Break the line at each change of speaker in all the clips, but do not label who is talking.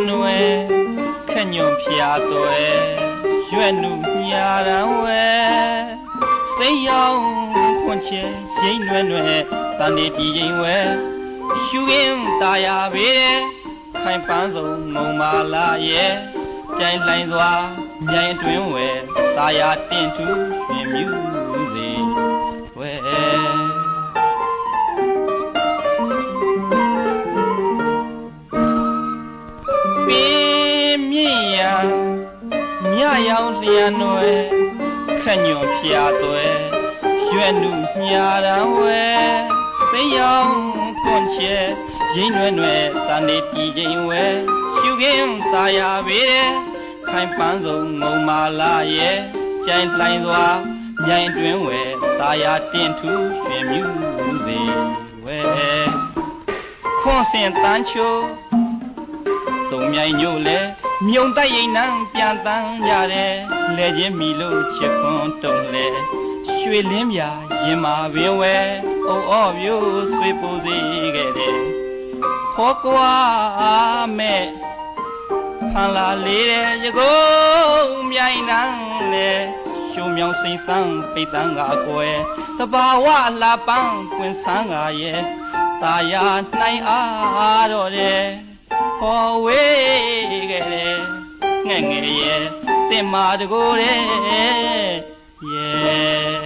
ရောက်လျံနွယ်ခက်ညွန်ဖျားသွဲရွက်နုညာရန်ဝဲစိတ်ရောက်ဖွင့်ချေရိမ့်နွယ်နွယ်တန်တီတီရင်ဝဲရှူရင်ตาရပေတဲ့ခိုင်ပန်းစုံငုံမာလာရဲ့ကြိုင်လှိုင်းစွာမြိုင်အတွင်းဝဲตาရတင့်ထူရွှင်မြူစေ လျံနွယ်ခက်ညွန်ဖျားသွဲရွက်နုညာရန်ဝဲစိတ်ရောက်ကွန်ချဲရိမ့်နွယ်နွယ်တန်နေတီချိန်ဝဲရှုခင်းตาရပေတဲ့ခိုင်ပန်းစုံငုံမာလာရဲ့ကြိုင်လှိုင်းစွာမြိုင်တွင်ဝဲตาရတင်ထူရွှင်မြူစေဝဲခွန်စင်တန်းချိုး စုံမြိုင်ညို့လဲ မြုံတိုက်ရင်နှံပြန်တန်းကြတယ်လဲချင်းမီလို့ချစ်ခွန်းတုံလဲရွှေလင်းပြရင်မာပင်ဝဲအုံအော့မျိုးဆွေပူစေခဲ့တယ်ဟောကွာမဲ့ဖန်လာလေးတဲ့ရကုန်မြိုင်နှံလဲရှုံမြောင်စိမ့်ဆန်းပိတ်တန်းကအကွယ်တဘာဝလာပန်းကွင်ဆန်းကရဲ့ตาယာနိုင်အားတော့တယ်ဟောဝေးခဲ့တယ် ငဲ့ငယ်ရဲ့တင်မာတကိုယ်တဲ့ရဲ့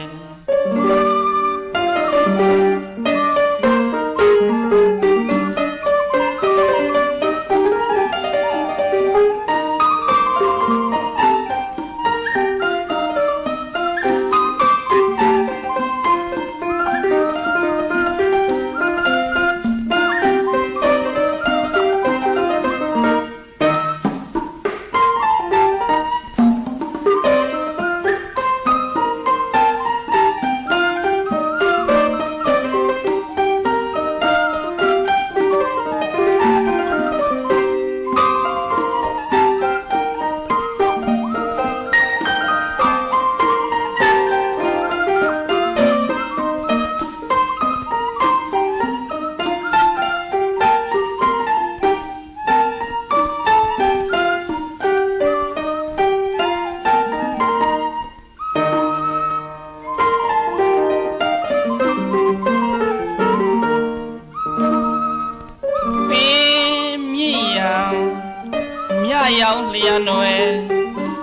မြရောက်လျံနွယ်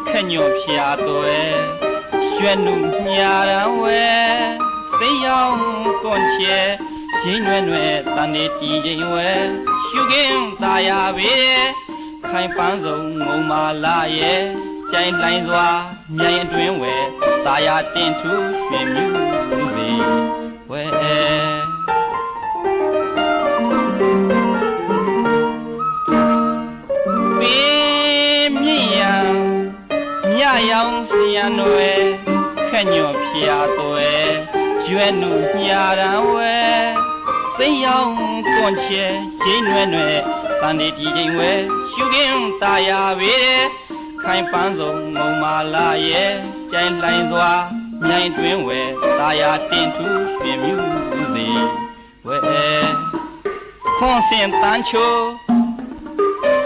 ခက်ညွန်ဖျားသွဲရွက်နုညာရန်ဝဲစိတ်ရောက်ကွန်ချဲရိမ့်နွယ်နွယ်တန်နေတီရင်ဝဲရှုခင်းตาရပေတဲ့ခိုင်ပန်းစုံငုံမာလာရဲ့ကြိုင်လှိုင်းစွာမြိုင်အတွင်းဝဲตาရတင်ထူရွှင်မြူစေဝဲ မြရောက်လျံနွယ်ခက်ညွန်ဖျားသွဲရွက်နုညာရန်ဝဲစိတ်ရောက်ကွန်ချဲရိမ့်နွယ်နွယ်တန်တီတီချိန်ဝဲရှုခင်းตาရပေတဲ့ခိုင်ပန်းစုံငုံမာလာရဲ့ကြိုင်လှိုင်းစွာမြိုင်တွင်ဝဲตาရတင်ထူရွှင်မြူစေဝဲခွန်စင်တန်းချိုး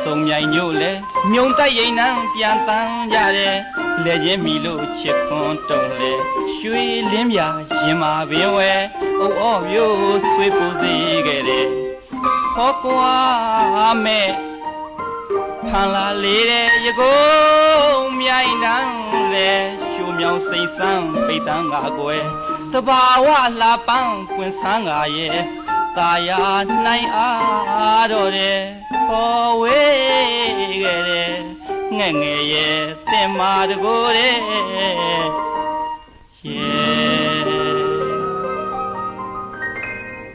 စုံမြိုင်ညို့လဲမြုံတိုက်ရင်နှံပြန်တန်းကြတယ် လဲချင်းမီလို့ချစ်ခွန်းတုံလဲရွှေလင်းပြရင်မာပင်ဝဲအုပ်အော့မျိုးဆွေးပူစေခဲ့တယ်ဟောကွာမဲ့ဖန်လာလေးတဲ့ရကုန်မြိုင်တန်းလဲရှုံမြောင်စိတ်ဆန်းပိတ်တန်းကကွယ်တဘာဝလှပန်းကွင်ဆန်းကရဲ့ตาယာနိုင်အားတော့တယ်ခေါ်ဝေးခဲ့တယ် ငဲ့ငယ်ရဲ့တင်မာတကိုယ်ရဲ့ရေ